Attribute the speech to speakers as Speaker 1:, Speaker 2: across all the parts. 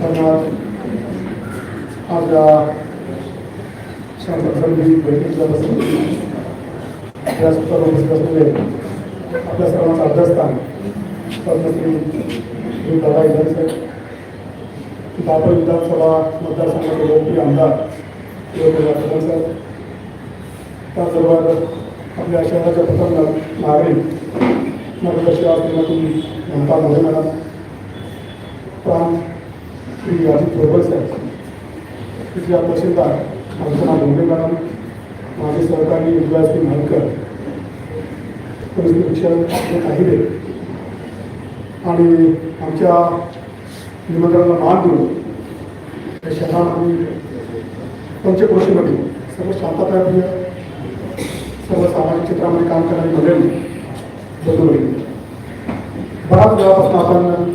Speaker 1: पण आज या शांतप्रसंगी बैठकीला बसून या सूत्राला उपस्थित असलेले आपल्या सर्वांचा अभ्यस्थान पद्मश्री दादा इधर साहेब दापोली विधानसभा मतदारसंघाचे लोकप्रिय आमदार साहेब त्याचबरोबर आपल्या शहराच्या प्रथम नागरिक नगरदर्शी श्रीमती ममता मोरे मॅडम प्रांत श्री अजित चोबल साहेब. तिथल्या तहसीलदार अर्चना भोंगे मॅडम माझे सहकारी उल्हासजी म्हालकर पोलीस निरीक्षक काहिरे आणि आमच्या निमंत्रणाला मान देऊन या शहरामध्ये पंचक्रोशीमध्ये सर्व शांतताप्रिय सर्व सामाजिक क्षेत्रामध्ये काम करणारी मंडळी बदलवली बराच वेळापासून आपण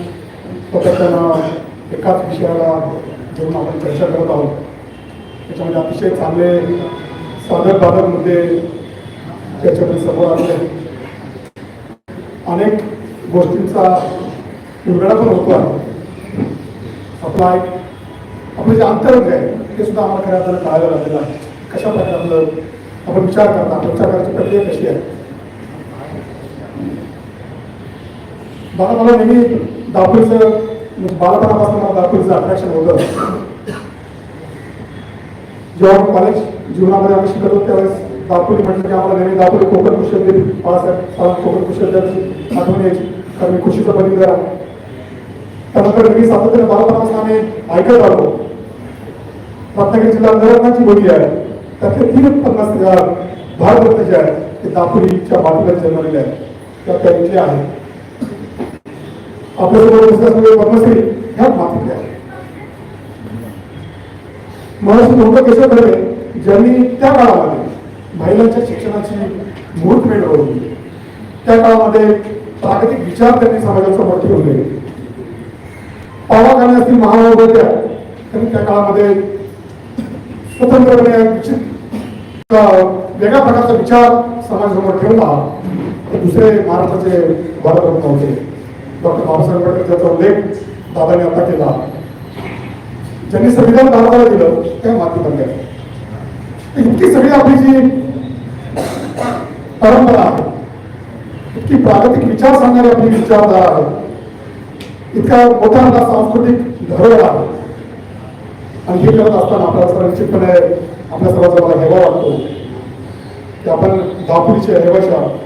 Speaker 1: सातत्यानं एकाच विषयाला घेऊन आपण चर्चा करत आहोत. त्याच्यामध्ये अतिशय चांगले साधक बाधक मुद्दे त्याच्यामध्ये समोर आले अनेक गोष्टींचा उलगडा पण होतो आहे. आपला एक आपलं जे अंतरंग आहे ते सुद्धा आम्हाला खऱ्या अर्थानं कळायला लागलेलं आहे. कशा प्रकारे आपलं आपण विचार करता विचार करायची प्रक्रिया कशी आहे? दादा मला नेहमी दापोलीचं म्हणजे बालपणापासून मला दापोलीचं अट्रॅक्शन होतं. जेव्हा कॉलेज जीवनामध्ये आम्ही शिकत होतो त्यावेळेस दापोली म्हटलं की आम्हाला नेहमी दापोली कोकण कृषी विद्यापीठ बाळासाहेब सावंत कोकण कृषी विद्यापीठाची आठवण यायची. कारण मी कृषीचं पदवी करा त्यानंतर मी सातत्याने बालपणापासून आम्ही ऐकत आलो. रत्नागिरी जिल्हा नरत्नाची बोली आहे. त्यातले तीन पन्नास हजार भारतरत्न जे आहेत ते दापोलीच्या बाजूला जन्मलेले आहेत. त्या त्यांचे आहेत आपल्यासोबत दुसऱ्या पद्मश्री ह्या मातीतले आहेत. महर्षी मोहम्मद केशव कर्वे ज्यांनी त्या काळामध्ये महिलांच्या शिक्षणाची मुहूर्तमेढ मिळवली. त्या काळामध्ये प्राकृतिक विचार त्यांनी समाजासमोर ठेवले. पावाखाने असतील महामानव त्यांनी त्या काळामध्ये स्वतंत्रपणे वेगळ्या प्रकारचा विचार समाजासमोर ठेवला. दुसरे महाराष्ट्राचे भारतरत्न होते डॉक्टर बाबासाहेब आंबेडकर त्याचा उल्लेख दादाने आता केला ज्यांनी संविधान भारताला दिलं त्या बनल्या. इतकी सगळी आपली जी परंपरा आहे इतकी प्रागतिक विचार सांगणारी आपली विचारधारा आहे इतका मोठा आपला सांस्कृतिक धरोहर आहे. आणि हे करत असताना आपल्याला सर्व निश्चितपणे आपल्या सर्वांचा मला हेवा वाटतो. की आपण दापोलीचे रहिवाशा आहोत.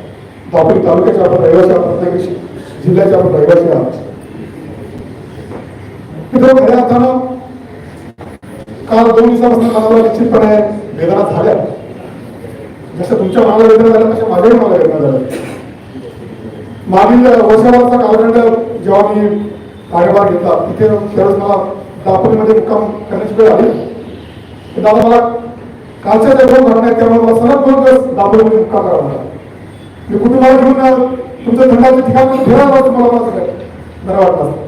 Speaker 1: दापोली आपण रहिवाशा प्रत्येकाशी जिल्ह्याचे आपण रहिवासी आहोत. मित्रांनो, खऱ्या अर्थानं काल दोन दिवसापासून मनाला निश्चितपणे वेदना झाल्या. जसं तुमच्या मनाला वेदना झाल्या तशा माझ्याही मला वेदना झाल्या. मागील वर्षभराचा कालखंड जेव्हा मी कार्यभार घेतला तिथे त्यावेळेस मला दापोलीमध्ये मुक्काम करण्याची वेळ आली. दादा मला कालच्या त्या दोन घटना आहेत त्यामुळे मला सलग दोन दिवस दापोलीमध्ये मुक्काम करावा लागला. मी कुटुंबाला घेऊन तुमचं थंडाचं ठिकाण फिरायला जातो मला मला सगळं बरं वाटलं असतं.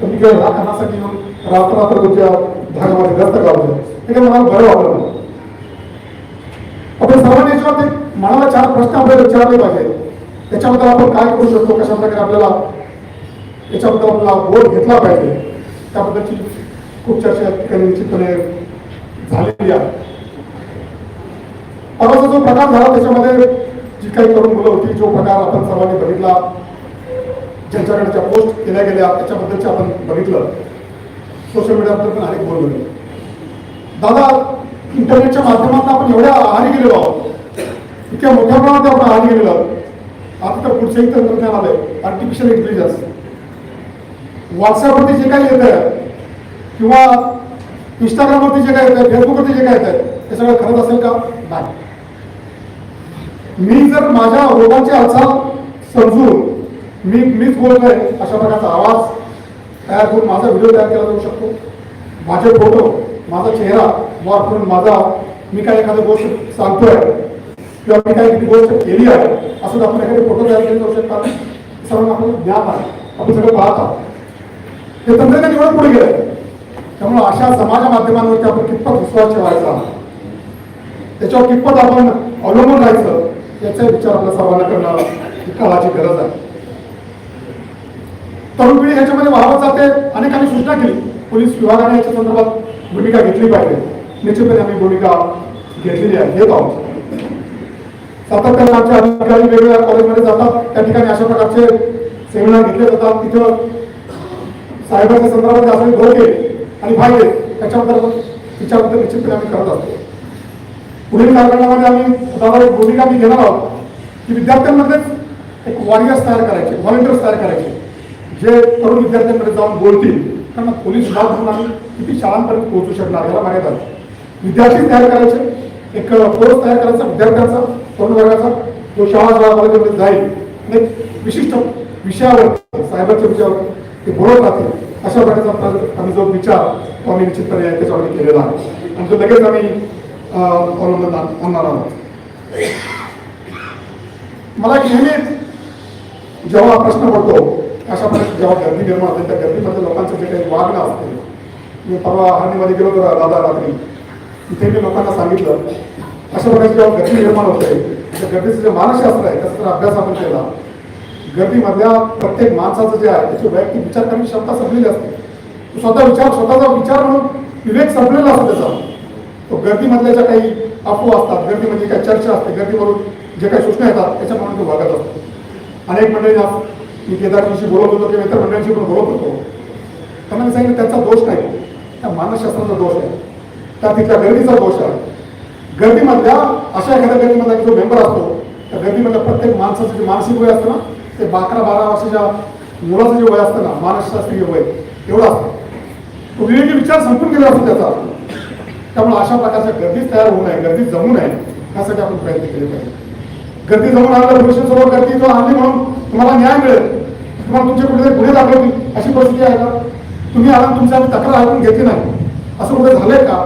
Speaker 1: तर मी काय राखण्यासाठी येऊन रात्र रात्र तुमच्या भागामध्ये व्यस्त काढतो ते काय मला बरं वाटलं आपण सर्वांनी याच्यावर मनाला चार प्रश्न आपल्याला विचारले पाहिजे. त्याच्याबद्दल आपण काय करू शकतो? कशा प्रकारे आपल्याला त्याच्याबद्दल आपला बोध घेतला पाहिजे? त्याबद्दलची खूप चर्चा ठिकाणी निश्चितपणे झालेली आहे. परवाचा जो प्रकार झाला त्याच्यामध्ये जी काही तरुण मुलं होती जो प्रकार आपण सर्वांनी बघितला ज्यांच्याकडच्या पोस्ट केल्या गेल्या त्याच्याबद्दलचे आपण बघितलं. सोशल मीडियाबद्दल पण अनेक बोललो दादा इंटरनेटच्या माध्यमातून आपण एवढ्या आहारी गेलेलो आहोत. इतक्या मोठ्या प्रमाणात आपण आहारी गेलेलो आहोत. आता तर पुढचंही तंत्रज्ञान आलंय. आर्टिफिशियल इंटेलिजन्स व्हॉट्सअपवरती जे काही येत आहे किंवा इंस्टाग्रामवरती जे काय येत आहे फेसबुकवरती जे काय येत आहे ते सगळं खरंच असेल का? नाही. मी जर माझ्या रोगाची हालचाल समजून मी मीच बोलतोय अशा प्रकारचा आवाज तयार करून माझा व्हिडिओ तयार केला जाऊ शकतो. माझे फोटो माझा चेहरा वापरून माझा मी काय एखादी गोष्ट सांगतोय किंवा मी काही एखादी गोष्ट केली आहे असं आपण एखादे फोटो तयार केले जाऊ शकतात. सर्व आपलं ज्ञान आहे. आपण सगळं पाहत आहोत. हे तंत्रज्ञान एवढं पुढे गेलं त्यामुळे अशा समाज माध्यमांवरती आपण कितपत विश्वास ठेवायचा? त्याच्यावर कितपत आपण अवलंबून राहायचं? याचा विचार आपल्या सर्वांना करणं ही काळाची गरज आहे. तरुण पिढी ह्याच्यामध्ये वाहवत जाते. अनेकांनी सूचना केली. पोलीस विभागाने याच्या संदर्भात भूमिका घेतली पाहिजे. निश्चितपणे आम्ही भूमिका घेतलेली आहे. घेत आहोत सातत्याने आमचे अधिकारी वेगवेगळ्या कॉलेजमध्ये जातात. त्या ठिकाणी अशा प्रकारचे सेमिनार घेतले जातात. तिथं सायबरच्या संदर्भात असलेले धोके आणि फायदे त्याच्याबद्दल तिच्याबद्दल निश्चितपणे आम्ही करत असतो पुढील कार्यक्रमामध्ये आम्ही दादा एक भूमिका मी घेणार आहोत की विद्यार्थ्यांमध्येच एक वॉरियर्स तयार करायचे व्हॉलेंटियर्स तयार करायचे. जे तरुण विद्यार्थ्यांकडे जाऊन बोलतील त्यांना पोलीस विभाग म्हणून आम्ही किती शाळांपर्यंत पोहोचू शकणार याला मर्यादा विद्यार्थी तयार करायचे एक कोर्स तयार करायचा विद्यार्थ्यांचा तरुण वर्गाचा जो शाळा शाळा कॉलेजमध्ये जाईल आणि एक विशिष्ट विषयावर सायबरच्या विषयावर ते बोलत राहतील. अशा प्रकारचा आम्ही जो विचार तो आम्ही निश्चितपणे त्याच्यामध्ये केलेला आहे. आणि तो लगेच आम्ही अं, होणार आहोत मला नेहमीच जेव्हा प्रश्न पडतो अशा प्रकारे जेव्हा गर्दी निर्माण होते त्या गर्दीमध्ये लोकांचं जे काही वागणं असते मी परवा हरणीमध्ये गेलो होतो दादा रात्री तिथे मी लोकांना सांगितलं अशा प्रकारे जेव्हा गर्दी निर्माण होते त्या गर्दीचं जे मानसशास्त्र आहे त्याचा अभ्यास आपण केला गर्दीमधल्या प्रत्येक माणसाचं जे आहे त्याची वैयक्तिक विचार करण्याची क्षमता संपलेली असते स्वतः विचार स्वतःचा विचार म्हणून विवेक संपलेला असतो त्याचा तो गर्दीमधल्या ज्या काही अफवा असतात गर्दीमध्ये काही चर्चा असते गर्दीवरून जे काही सूचना येतात त्याच्याप्रमाणे तो वागत असतो. अनेक मंडळी आज मी केदारजीशी बोलत होतो किंवा इतर मंडळींशी पण बोलत होतो. त्यांना मी सांगितलं त्यांचा दोष नाही त्या मानसशास्त्राचा दोष आहे. त्या तिथल्या गर्दीचा दोष आहे. गर्दीमधल्या अशा एखाद्या गर्दीमधला जो मेंबर असतो त्या गर्दीमधल्या प्रत्येक माणसाचं जे मानसिक वय असतं ना ते अकरा बारा वर्षाच्या मुलाचं जे वय असतं ना मानसशास्त्रीय वय एवढं असतं. तो विवेकी विचार संपून गेला असतो त्याचा. त्यामुळे अशा प्रकारच्या गर्दीच तयार होऊ नये गर्दी जमू नये यासाठी आपण प्रयत्न केले पाहिजे. गर्दी जमून आणलं पोलिसांसमोर गर्दी जो आणली म्हणून तुम्हाला न्याय मिळेल. तुम्हाला तुमचे कुठेतरी गुन्हे दाखवतील अशी परिस्थिती आहे का? तुम्ही आला आणि तुमची आम्ही तक्रार ऐकून घेतली नाही. असं कुठे झालंय का?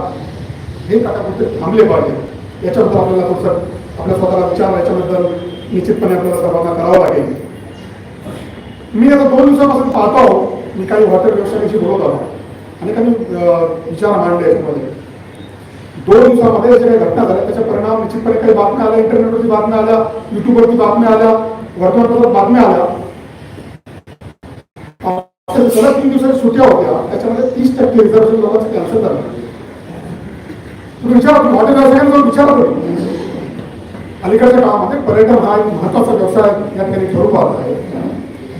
Speaker 1: हे काका कुठे थांबले पाहिजे. याच्याबद्दल आपल्याला थोडंसं आपल्या स्वतःला विचार याच्याबद्दल निश्चितपणे आपल्याला सर्वांना करावं लागेल. मी आता दोन दिवसापासून पाहतो मी काही हॉटेल व्यवसायाशी बोलत आलो. आणि काही विचार मांडले याच्यामध्ये. दोन दिवसामध्ये ज्या काही घटना झाल्या त्याचा परिणाम निश्चितपणे काही बातम्या आल्या इंटरनेटवरती बातम्या आल्या युट्यूबवरती बातम्या आल्या वर्तमानपत्रात बातम्या आल्या. सलग तीन दिवसाच्या सुट्या होत्या त्याच्यामध्ये तीस टक्के रिझर्वेशन लोकांचं कॅन्सल झालं. तुम्ही विचारा तुम्ही हॉटेल व्यवसायाने जाऊन विचारा अलीकडच्या काळामध्ये पर्यटन हा एक महत्त्वाचा व्यवसाय या ठिकाणी ठरू पाहत आहे.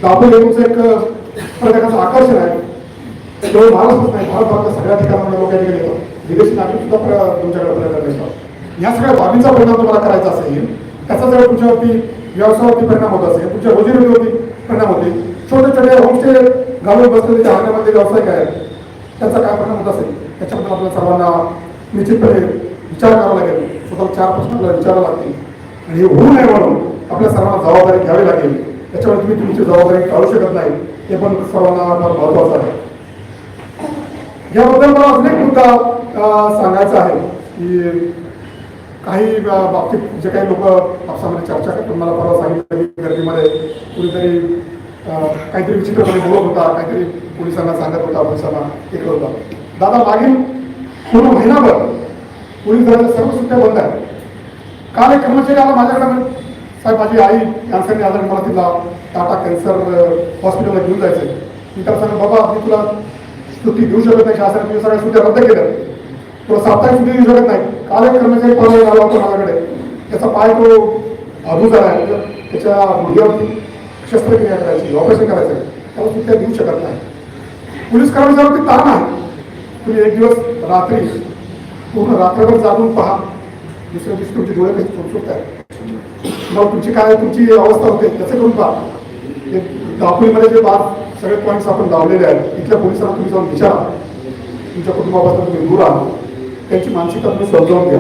Speaker 1: दापोली हे एक पर्यटकाचं आकर्षण आहे. केवळ महाराष्ट्रच नाही भारत भारतात सगळ्या ठिकाणामध्ये लोक या ठिकाणी येतात. विदेशी नागरिक सुद्धा तुमच्याकडे आपल्याला मिळतात या सगळ्या बाबींचा परिणाम तुम्हाला करायचा असेल त्याचा जर तुमच्यावरती व्यवसायावरती परिणाम होत असेल तुमच्या रोजीरोटीवरती परिणाम होते छोटे छोटे होमस्टे घालून बसलेले जे हरण्यामध्ये व्यावसायिक आहेत त्याचा काय परिणाम होत असेल? त्याच्याबद्दल आपल्या सर्वांना निश्चितपणे विचार करावा लागेल. स्वतःला चार प्रश्न आपल्याला विचारावे लागतील. आणि हे होऊ नये म्हणून आपल्या सर्वांना जबाबदारी घ्यावी लागेल. त्याच्यामुळे तुम्ही तुमची जबाबदारी टाळू शकत नाही. हे पण सर्वांना महत्वाचं आहे. याबद्दल मला अजून एक मुद्दा आता सांगायचं आहे की काही बाबतीत जे काही लोक आपसामध्ये चर्चा करतात मला परवा सांगितलं की गर्दीमध्ये कुणीतरी काहीतरी विचित्रपणे बोलत होता काहीतरी पोलिसांना सांगत होता पोलिसांना हे करत होता. दादा मागील पूर्ण महिनाभर पोलीस दलाच्या सर्व सुट्ट्या बंद आहेत. काल एक कर्मचारी आला माझ्याकडे. साहेब माझी आई कॅन्सरने आजार मला तिला. टाटा कॅन्सर हॉस्पिटलला घेऊन जायचं मी त्याला सांगितलं बाबा मी तुला स्तुती घेऊ शकत नाही शासन मी सगळ्या सुट्ट्या रद्द केल्या. तुला साप्ताहिक सुट्टी देऊ शकत नाही. काल एक कर्मचारी परवा आला होता माझ्याकडे. त्याचा पाय तो अधू झाला आहे. त्याच्या गुडघ्यावरती शस्त्रक्रिया करायची ऑपरेशन करायचं आहे. त्याला सुट्ट्या देऊ शकत नाही. पोलीस कर्मचाऱ्यावरती ताण आहे. तुम्ही एक दिवस रात्री पूर्ण रात्रभर जागून पहा. दुसऱ्या दिवशी तुमची डोळे कशी सुटसुट आहे मग तुमची काय तुमची अवस्था होते त्याचं करून पहा. दापोलीमध्ये जे बाद सगळे पॉईंट्स आपण लावलेले आहेत तिथल्या पोलिसांना तुम्ही जाऊन विचारा. तुमच्या कुटुंबापासून तुम्ही दूर आहात त्याची मानसिकता तुम्ही समजावून घ्या.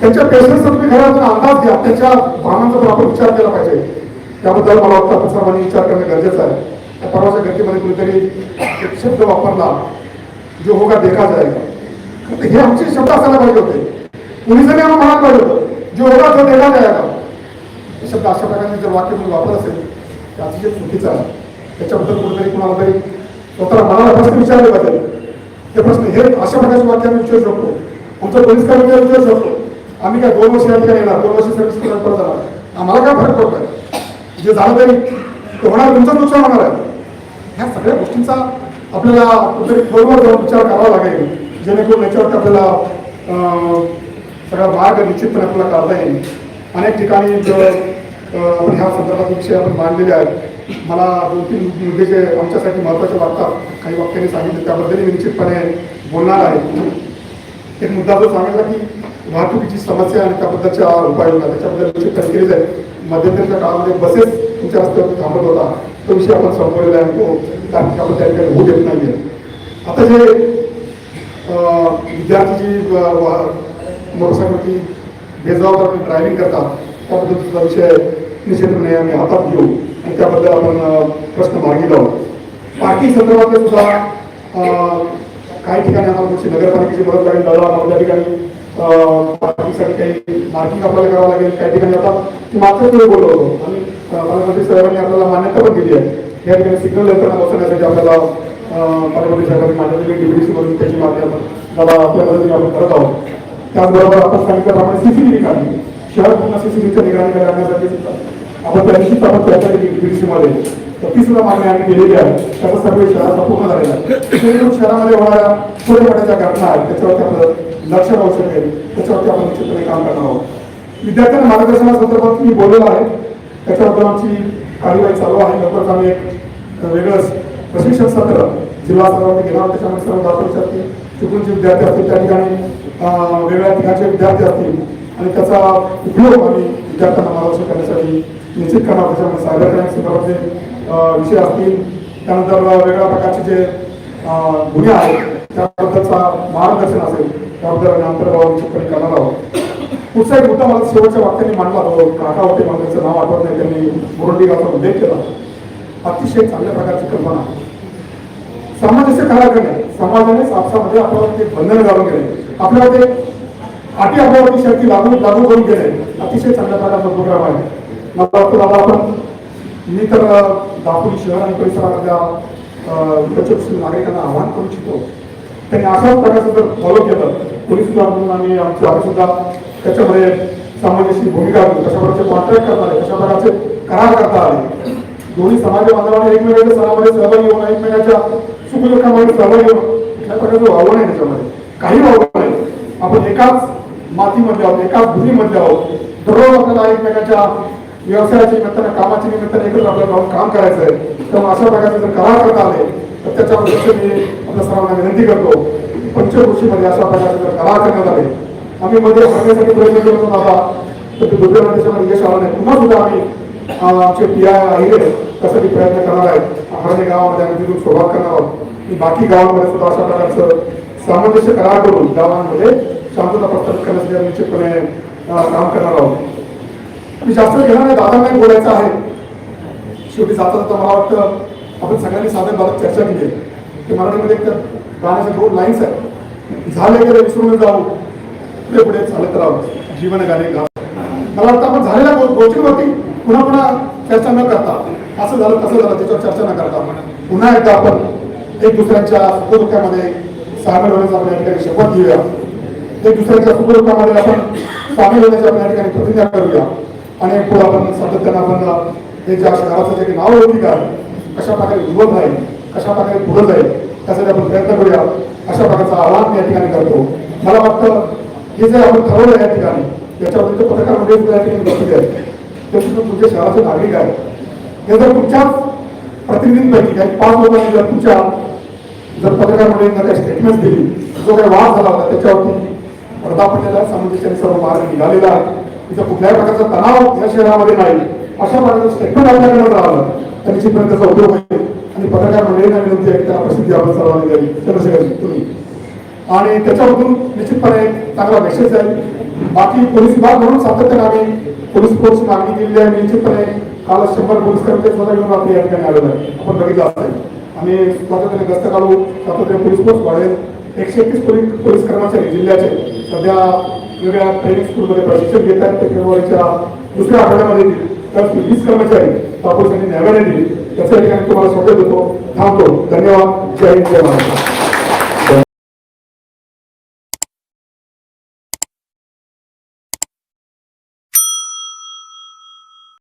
Speaker 1: त्यांच्या पेशन्सचा तुम्ही खरा अंदाज घ्या. त्यांच्या भावनांचा पण आपण विचार केला पाहिजे. त्याबद्दल मला वाटतं आपण सर्वांनी विचार करणं गरजेचं आहे. त्या परवाच्या घटनेमध्ये कुणीतरी एक शब्द वापरला. जो होगा देखा जाएगा हे आमचे शब्द असायला पाहिजे होते. पोलिसांनी आम्हाला म्हणायला पाहिजे होतं. जो होगा तो देखा जाएगा हे शब्द अशा प्रकारचे जर वाक्य तुम्ही वापरत असेल ते अतिशय चुकीचं आहे. त्याच्याबद्दल कुठेतरी कुणाला तरी स्वतःला मनाला प्रश्न विचारले पाहिजे. ते प्रश्न हे अशा प्रकारचे वाक्य आम्ही विचारू शकतो. आमचा बहिष्कार विचार विचारू शकतो. आम्ही काय दोन वर्ष या ठिकाणी येणार दोन वर्ष सर्व्हिस करून परत जाणार. आम्हाला काय फरक पडतोय? जे झालं तरी ते होणार तुमचं नुकसान होणार आहे. ह्या सगळ्या गोष्टींचा आपल्याला कुठेतरी खोलवर जाऊन विचार करावा लागेल. जेणेकरून याच्यावरती आपल्याला सगळा मार्ग निश्चितपणे आपल्याला काढता येईल. अनेक ठिकाणी आपण ह्या संदर्भात विषय आपण मांडलेले आहेत. मला दोन तीन मुद्दे जे आमच्यासाठी महत्त्वाचे वाटतात काही वाक्याने सांगितले. त्याबद्दल मी निश्चितपणे बोलणार आहे. एक मुद्दा जो सांगितला की वाहतुकीची समस्या आणि त्याबद्दलच्या उपाययोजना त्याच्याबद्दल निश्चित केली आहे मध्यंतरीच्या काळामध्ये बसेस तुमच्या रस्त्यावर थांबत होता. तो विषय आपण संपवलेला आहे. तो त्याबद्दल ठिकाणी त्या ठिकाणी होऊ देत नाहीये. आता जे विद्यार्थी जी मोटरसायकलची बेजबाबदार ड्रायव्हिंग करतात त्याबद्दल त्याबद्दलचा विषय निश्चितपणे आम्ही हातात घेऊ. त्याबद्दल आपण प्रश्न मार्गी लावू पार्किंग संदर्भात सुद्धा काही ठिकाणी आम्हाला तुमची नगरपालिकेची मदत लागेल. लढा आम्हाला त्या ठिकाणी पार्किंगसाठी काही मार्किंग आपल्याला करावं लागेल काही ठिकाणी आता ती मात्र पुढे बोललो होतो. आणि पालकमंत्री साहेबांनी आपल्याला मान्यता पण दिली आहे. या ठिकाणी सिग्नल यंत्रणा बसवण्यासाठी आपल्याला पालकमंत्री साहेबांनी मान्यता दिली. डीबीसी मधून त्याची माध्यम दादा आपल्या मदतीने आपण करत आहोत. त्याचबरोबर आपण सांगितल्याप्रमाणे सीसीटीव्ही काढली. शहर पूर्ण सीसीटीव्हीचं निगराणी करण्यासाठी सुद्धा. आपण त्या दिवशीच आपण चर्चा केली कृषीमध्ये तर ती सुद्धा मागणी आम्ही केलेली आहे. त्याचा सर्व शहराचा पूर्ण झालेला आहे. शहरामध्ये होणाऱ्या छोट्या मोठ्या घटना आहेत त्याच्यावरती आपलं लक्ष राहू शकेल. त्याच्यावरती आपण निश्चितपणे काम करणार आहोत. विद्यार्थ्यांना मार्गदर्शनासंदर्भात मी बोललेलो आहे. त्याच्याबद्दल आमची कार्यवाही चालू आहे. लवकरच आम्ही एक वेगळंच प्रशिक्षण सत्र जिल्हा स्तरावरती घेणार त्याच्यामध्ये सर्व दाखवू चुकूनचे विद्यार्थी असतील त्या ठिकाणी वेगळ्या ठिकाणचे विद्यार्थी असतील. आणि त्याचा उपयोग आम्ही विद्यार्थ्यांना मार्गदर्शन करण्यासाठी निश्चित करणार त्याच्यामध्ये म्हणजे सायबर क्राईम संदर्भातले विषय असतील. त्यानंतर वेगळ्या प्रकारचे जे गुन्हे आहेत त्याबद्दलचा मार्गदर्शन असेल त्याबद्दल आम्ही अंतर्भाव निश्चितपणे करणार आहोत. पुढचा एक मुद्दा मला शेवटच्या वाक्याने मांडला तो काका होते मला त्याचं नाव आठवत नाही त्यांनी मुरंडी गावचा उल्लेख केला. अतिशय चांगल्या प्रकारची कल्पना. आहे. सामंजस्य करा करणे समाजाने आपसामध्ये आपल्याला ते बंधन घालून गेले. आपल्याला ते अटी आपल्यावरती शक्ती लागू लागू करून गेले. अतिशय चांगल्या प्रकारचा प्रोग्राम आहे मला वाटतं दादा आपण मी तर दापोली शहर आणि परिसरामधल्या विकसित नागरिकांना आव्हान करू इच्छितो. त्यांनी अशाच प्रकारचं जर फॉलो केलं पोलीस विभाग आणि आम्ही आमचे आम्ही सुद्धा त्याच्यामध्ये समाजाची भूमिका कशा प्रकारचे कॉन्ट्रॅक्ट करता आले कशा प्रकारचे करार करता आले दोन्ही समाज बांधवांना एकमेकांच्या सणामध्ये सहभागी होणं एकमेकांच्या सुखदुःखामध्ये सहभागी होणं कुठल्या प्रकारचं वावण आहे त्याच्यामध्ये? काही वावण नाही. आपण एकाच मातीमध्ये आहोत एका भूमीमध्ये आहोत. दररोज आपल्याला एकमेकांच्या व्यवसायाच्या निमित्तानं कामाच्या निमित्तानं एकत्र आपल्याला जाऊन काम करायचं आहे. तर अशा प्रकारचे जर करार करता आले तर त्याच्याबद्दल मी आपल्या सर्वांना विनंती करतो पंचकृषीमध्ये अशा प्रकारचे जर करार करण्यात आले आम्ही मध्ये सांगण्यासाठी प्रयत्न करत होतो आता तर ते दुर्दैवाने त्याच्यामध्ये यश आलं नाही. पुन्हा सुद्धा आम्ही आमचे पी आय आहे त्यासाठी प्रयत्न करणार आहेत. हरणे गावामध्ये आम्ही तिथून सुरुवात करणार आहोत. की बाकी गावांमध्ये सुद्धा अशा प्रकारचं सामंजस्य करार करून गावांमध्ये शांतता प्रस्थापित करण्यासाठी निश्चितपणे काम करणार आहोत. मी जास्त घेणार नाही बोलायचं आहे. शेवटी जाता जाता मला वाटतं आपण सगळ्यांनी साधन बाबत चर्चा केली आहे. की मराठीमध्ये एक तर गाण्याच्या दोन लाईन्स आहेत. झाले गेले विसरून जाऊ. पुढे पुढे चालत राहू. जीवन गाणे गाव मला वाटतं आपण झालेल्या गो- गोष्टींवरती पुन्हा पुन्हा चर्चा न करता असं झालं तसं झालं त्याच्यावर चर्चा न करता पुन्हा एकदा आपण एक दुसऱ्यांच्या सुखदुःखामध्ये सामील होण्याचा आपण या ठिकाणी शपथ घेऊया. एक दुसऱ्याच्या सुखदुःखामध्ये आपण सामील होण्याची आपण या ठिकाणी प्रतिज्ञा करूया. आणि पुढे आपण सातत्यानं आपण हे ज्या गावाचं जे नाव होती का कशा प्रकारे उज्ज्वल राहील कशा प्रकारे पुढे जाईल? त्यासाठी आपण प्रयत्न करूया. अशा प्रकारचा आवाहन या ठिकाणी करतो. मला वाटतं हे जे आपण ठरवलं या ठिकाणी याच्यावरती तो पत्रकार मंडळी सुद्धा या ठिकाणी बसले आहेत. ते सुद्धा तुमच्या शहराचे नागरिक आहेत. हे जर तुमच्याच प्रतिनिधींपैकी काही पाच लोकांनी जर तुमच्या जर पत्रकार मंडळींना काही स्टेटमेंट दिली जो काही वाद झाला होता त्याच्यावरती पडदा समितीच्या सर्व मार्ग निघालेला आहे. तिथं कुठल्याही प्रकारचा तणाव या शहरामध्ये नाही. अशा प्रकारचं स्टेटमेंट आपल्याकडे राहिलं तर निश्चितपणे त्याचा उपयोग होईल. आणि पत्रकार मंडळींना विनंती आहे त्याला प्रसिद्धी आपण सर्वांनी द्यावी. चंद्रशेखर तुम्ही. आणि त्याच्यामधून निश्चितपणे चांगला मेसेज आहे. बाकी पोलीस विभाग म्हणून सातत्याने आम्ही पोलीस फोर्स मागणी केलेली आहे. निश्चितपणे काल शंभर पोलीस कर्मचारी स्वतः घेऊन आपल्या या ठिकाणी आलेलो आहे. आपण बघितलं असेल. आम्ही सातत्याने गस्त घालू सातत्याने पोलीस फोर्स वाढेल. एकशे एकतीस पोलीस पोलीस कर्मचारी जिल्ह्याचे. सध्या वेगळ्या ट्रेनिंग स्कूलमध्ये प्रशिक्षण घेत आहेत. ते फेब्रुवारीच्या दुसऱ्या आठवड्यामध्ये येतील. तर वीस कर्मचारी तापूस यांनी न्यायालयाने दिली. त्याच्या ठिकाणी तुम्हाला शब्द देतो. थांबतो. धन्यवाद. जय हिंद जय महाराष्ट्र.